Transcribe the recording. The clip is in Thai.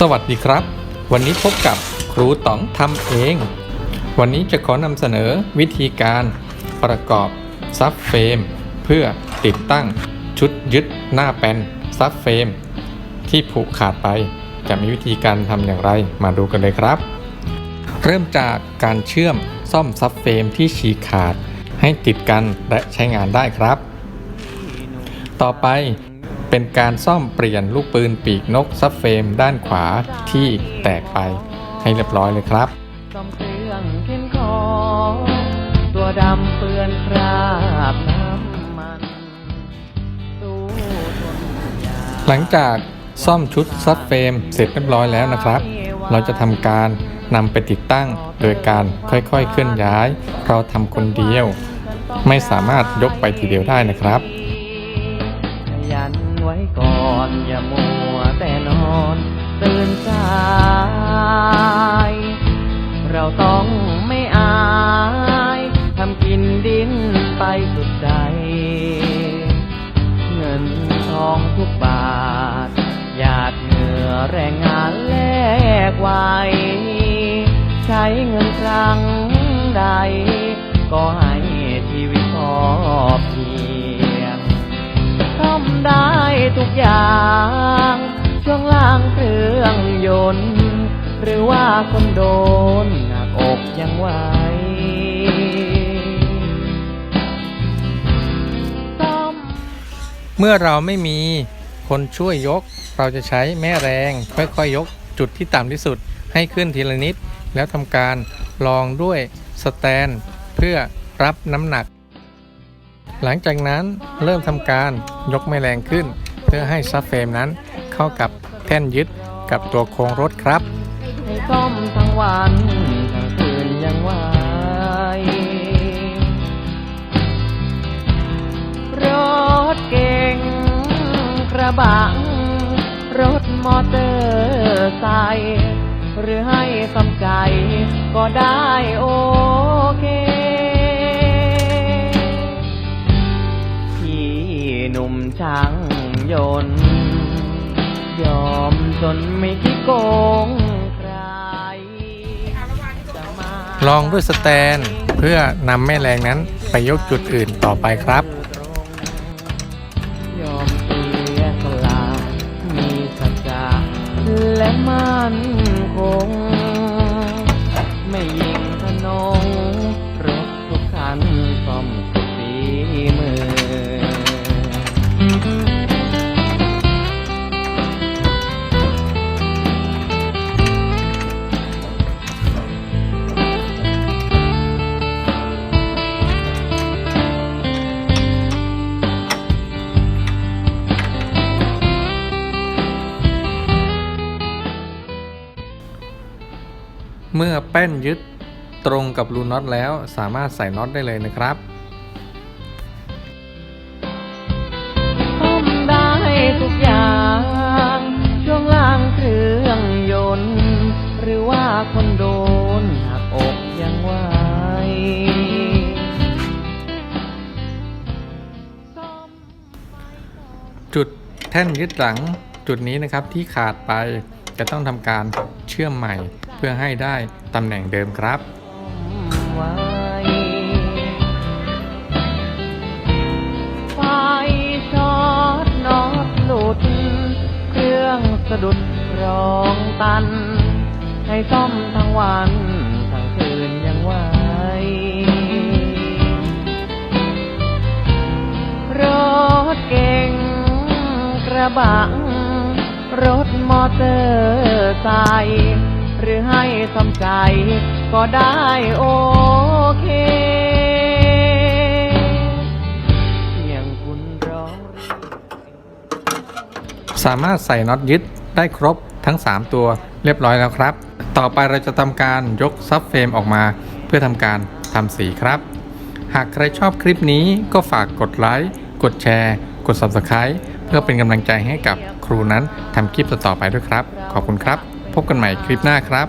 สวัสดีครับ วันนี้พบกับครูต๋องทำเอง วันนี้จะขอนำเสนอวิธีการประกอบซับเฟรมเพื่อติดตั้งชุดยึดหน้าแป้นซับเฟรมที่ผุขาดไปจะมีวิธีการทำอย่างไรมาดูกันเลยครับ เริ่มจากการเชื่อมซ่อมซับเฟรมที่ฉีกขาดให้ติดกันและใช้งานได้ครับ ต่อไป เป็นการซ่อมเปลี่ยนลูกปืนปีกนกซับเฟรมด้านขวาที่แตกไปให้เรียบร้อยเลยครับซ่อมเครื่องเข็นขอตัวดำเปื้อนคราบน้ำมันสู้ทนยาหลังจากซ่อมชุดซับเฟรมเสร็จเรียบร้อยแล้วนะครับ เราจะทำการนำไปติดตั้งโดยการค่อยๆเคลื่อนย้าย เราทำคนเดียว ไม่สามารถยกไปทีเดียวได้นะครับ ขยัน ไว้ก่อนอย่ามัวแต่นอนตื่นสาย เราต้องไม่อายทำกินดินไปสุดใจ เงินทองทุกบาทหยาดเหงื่อแรงงานแลกไว้ ใช้เงินครั้งใด ก็ให้ชีวิตพอเพียง ทำได้ทุกอย่าง ช่วงล่างเครื่องยนต์ หรือว่าคนโดนหนักอกยังไหวซ่อมเมื่อเราไม่มีคนช่วยยก เราจะใช้แม่แรง ค่อยๆยกจุดที่ต่ำที่สุดให้ขึ้นทีละนิด แล้วทำการลองด้วยสแตนเพื่อรับน้ำหนัก หลังจากนั้นเริ่มทำการ ยกแม่แรงขึ้น เพื่อให้ซับเฟรมนั้นเข้ากับแท่นยึดกับตัวโครงรถครับให้ซ่อมทั้งวันทั้งคืนยังไหวรถเก่งกระบะรถมอเตอร์ไซค์หรือให้สำใจก็ได้โอเค ช่างยนต์ ยอมจนไม่คิดโกงใครจะมาลองด้วยสแตนเพื่อนำแม่แรงนั้นไปยกจุดอื่นต่อไปครับ ยอมเสียสละมีสัจจะและมั่น เมื่อแป้นยึดตรงกับรูน็อตแล้วสามารถใส่น็อตได้เลยนะครับซ่อมได้ทุกอย่างช่วงล่างเครื่องยนต์ หรือว่าคนโดนหักอกยังไหวซ่อมจุดแท่นยึดหลังจุดนี้นะครับที่ขาดไปจะต้องทำการเชื่อมใหม่ เพื่อให้ได้ตำแหน่งเดิมครับสะดุดรองตัน ให้ซ่อมทั้งวันทั้งคืนยังไหวรถเก่งกระบะรถมอเตอร์ไซค์ หรือให้สำใจก็ได้โอเคเพียงคุณร้องสามารถใส่น็อตยึดได้ครบทั้ง 3 ตัวเรียบร้อยแล้วครับ ต่อไปเราจะทำการยกซับเฟรมออกมา เพื่อทำการทำสีครับ หากใครชอบคลิปนี้ก็ฝากกดไลค์กดแชร์ กด Subscribe เพื่อเป็นกำลังใจให้กับครูนั้นทำคลิปต่อๆไปด้วยครับ ขอบคุณครับ พบกันใหม่คลิปหน้าครับ